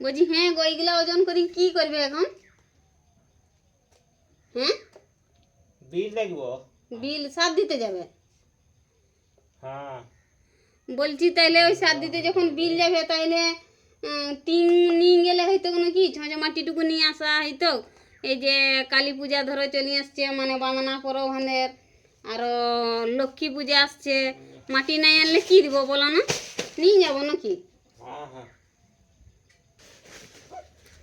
বলছি হ্যাঁ গো এইগুলা ওজন করি কি করবে এখন? হ্যাঁ? বিল লাগব বিল সার দিতে যাবে? হ্যাঁ। বলছি তাইলে ওই সার দিতে যখন বিল যাবে তাইলে টিন নিয়ে গেলে হয়তো কোনো কি ছঁচ মাটিটুকু নিয়ে আসা হয়তো। এই যে কালী পূজা ধরো চলে আসছে মানে বামনা পরব হানের আরও লক্ষ্মী পূজা আসছে মাটি নাই আনলে কি দিব বলো না? নিয়ে যাব নাকি? হ্যাঁ হ্যাঁ।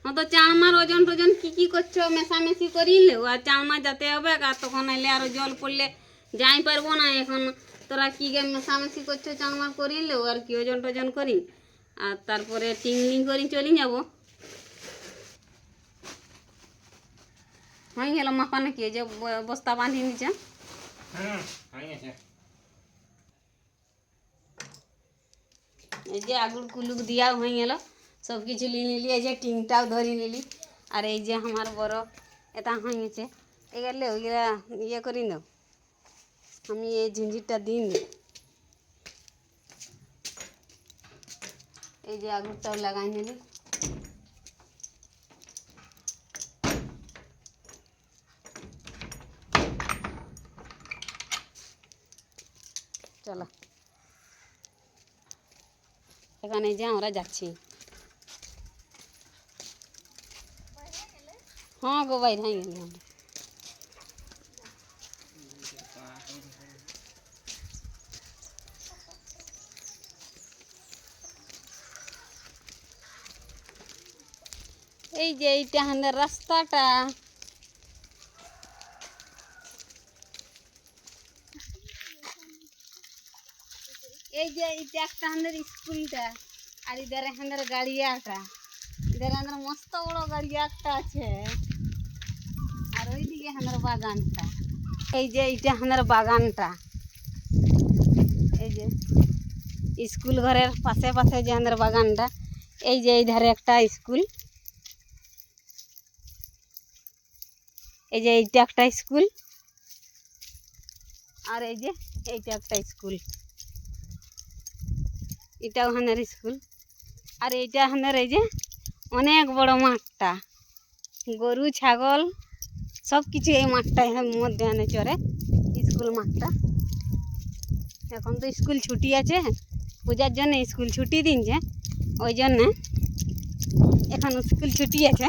তো চালমার ওজন টোজন কি কি করছ? মেশামেশি করিলেও আর চালমা যাতে হবে আর তখন এলে আরও জল পড়লে যাই পারব না এখন। তোরা কি গে মেশামেশি করছ চালমার করিলেও আর কি ওজন টোজন করি? আর তারপরে টিংলিং করি চলে যাব। হয়ে গেল মাপা নাকি যে বস্তা বাঁধি নিচে এই যে আগুর কুলুক দিয়া হয়ে গেল। সব কিছু নিয়ে নিলি, এই যে টিংটাও ধরে নিলি, আর এই যে আমার বড় এটা হয়ে গেছে এগুলো ওইগুলা ইয়ে করি নাও। আমি এই ঝিঞ্জিরটা দিন এই যে আগুরটাও লাগাই নিলি। চলো। এখানে যে আমরা যাচ্ছি। হ্যাঁ গো গেলি আমরা এই যে এইটা আমাদের রাস্তাটা। এই যে এইটা একটা আমাদের স্কুলটা, আর ইধারে আমাদের গাড়িয়াটা। ইধারে আমাদের মস্ত বড় গাড়িয়া একটা আছে। বাগানটা। এই যে, এইটা আমাদের বাগানটা। এই যে, স্কুল ঘরের পাশে পাশে যে আমাদের বাগানটা, এই যে এই ধারে একটা স্কুল। এই যে এইটা একটা স্কুল। আর এই যে এইটা একটা স্কুল। এটাও হানের স্কুল। আর এইটা হানের এই যে অনেক বড় মাঠটা। গরু, ছাগল সব কিছু এই মাঠটা মধ্যে আনে চড়ে, স্কুল মাঠটা। এখন তো স্কুল ছুটি আছে, পূজার জন্য স্কুল ছুটি দিনছে ওই জন্যে এখন স্কুল ছুটি আছে।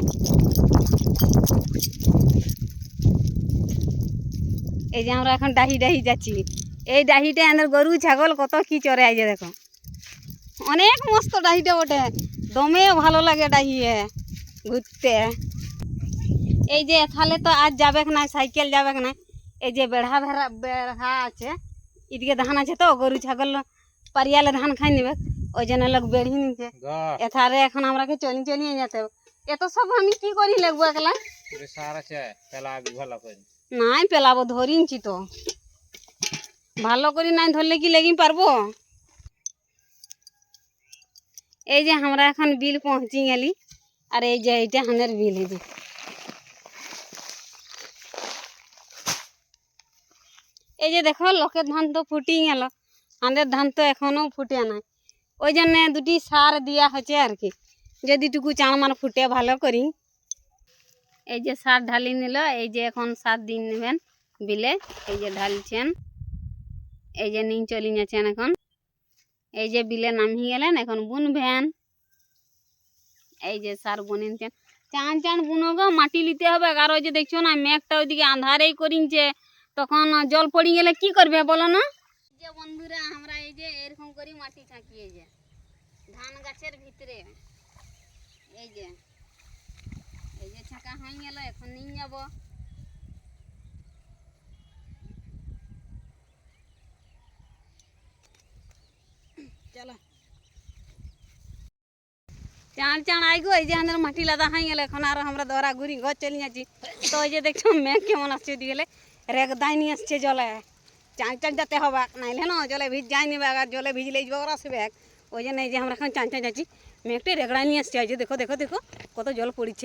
এই যে আমরা এখন ডাহি ডাহি যাচ্ছি। এই ডাহিটা আমাদের গরু, ছাগল কত কি চড়ে আইছে দেখো। অনেক মস্ত ডাহিটা বটে। দমে ভালো লাগে ডাহিয়ে, ঘুরতে। এই যে এখানে তো আজ যাবে না সাইকেল যাবে না। এই যে বেড়া ভেড়া বেড়া আছে এদিকে ধান আছে তো গরু ছাগল পারিয়ালে ধান খাই নেবে ওই জন্য লোক বেড়ি নিচ্ছে এথারে এখন আমরাকে চলি চলিয়ে যেতে হবে। এত সব আমি কি করি লাগবো একলা? সার আছে পেলাবি ভালো করে। নাই পেলাবো ধরিনছি তো। ভালো করে নাই ধরলে কি লেগে পারব? এই যে আমরা এখন বিল পৌঁছি গেলি আর এই যে এইটা হানের বিল এই যে। এই যে দেখো, লোকের ধান তো ফুটি গেল। আমাদের ধান তো এখনও ফুটে নাই। ওই জন্য দুটি সার দেওয়া হচ্ছে আর কি। যদি টুকু চাঁড় ফুটে ভালো করি। এই যে সার ঢালি নিল, এই যে এখন সাত দিন নেবেন। বিলে এই যে ঢালছেন। এই যে নিয়ে চলি যাচ্ছেন এখন। এই যে বিলে নামিয়ে গেলেন, এখন বুনবেন। এই যে সার বুনিনছেন। চান চান বুনো গো মাটি নিতে হবে। ওই যে দেখছ না, মেঘটা ওইদিকে আন্ধারেই করিনছে। তখন জল পড়ে গেলে কি করবে বলো না? যে বন্ধুরা, আমরা এই যে এরকম করি মাটি ছাঁকি এই যে ধান গাছের ভিতরে। এই যে এই যে ছাকা হয়ে গেল, এখন নিয়ে যাব। চলো। চাঁড় চাঁড় আইগো এই যে আমাদের মাটি লাদা হয়ে গেল, এখন আর আমরা দরা ঘুরি, ঘর চলে যাচ্ছি। তো ওই যে দেখছ, মেঘ কেমন আসছে দিয়ে গেলে রেগ দাই নিয়ে আসছে জলে। চান চাঁদ যেতে হবে নাইলে না জলে ভিজ যাই নিবে আর জলে ভিজলে জ্বর আসবে ওই জন্য এই যে আমরা এখন চাঁদ চাঁদ যাচ্ছি। মেঘটি রেগড়াই নিয়ে আসছে যে দেখো দেখো দেখো, কত জল পড়ছে।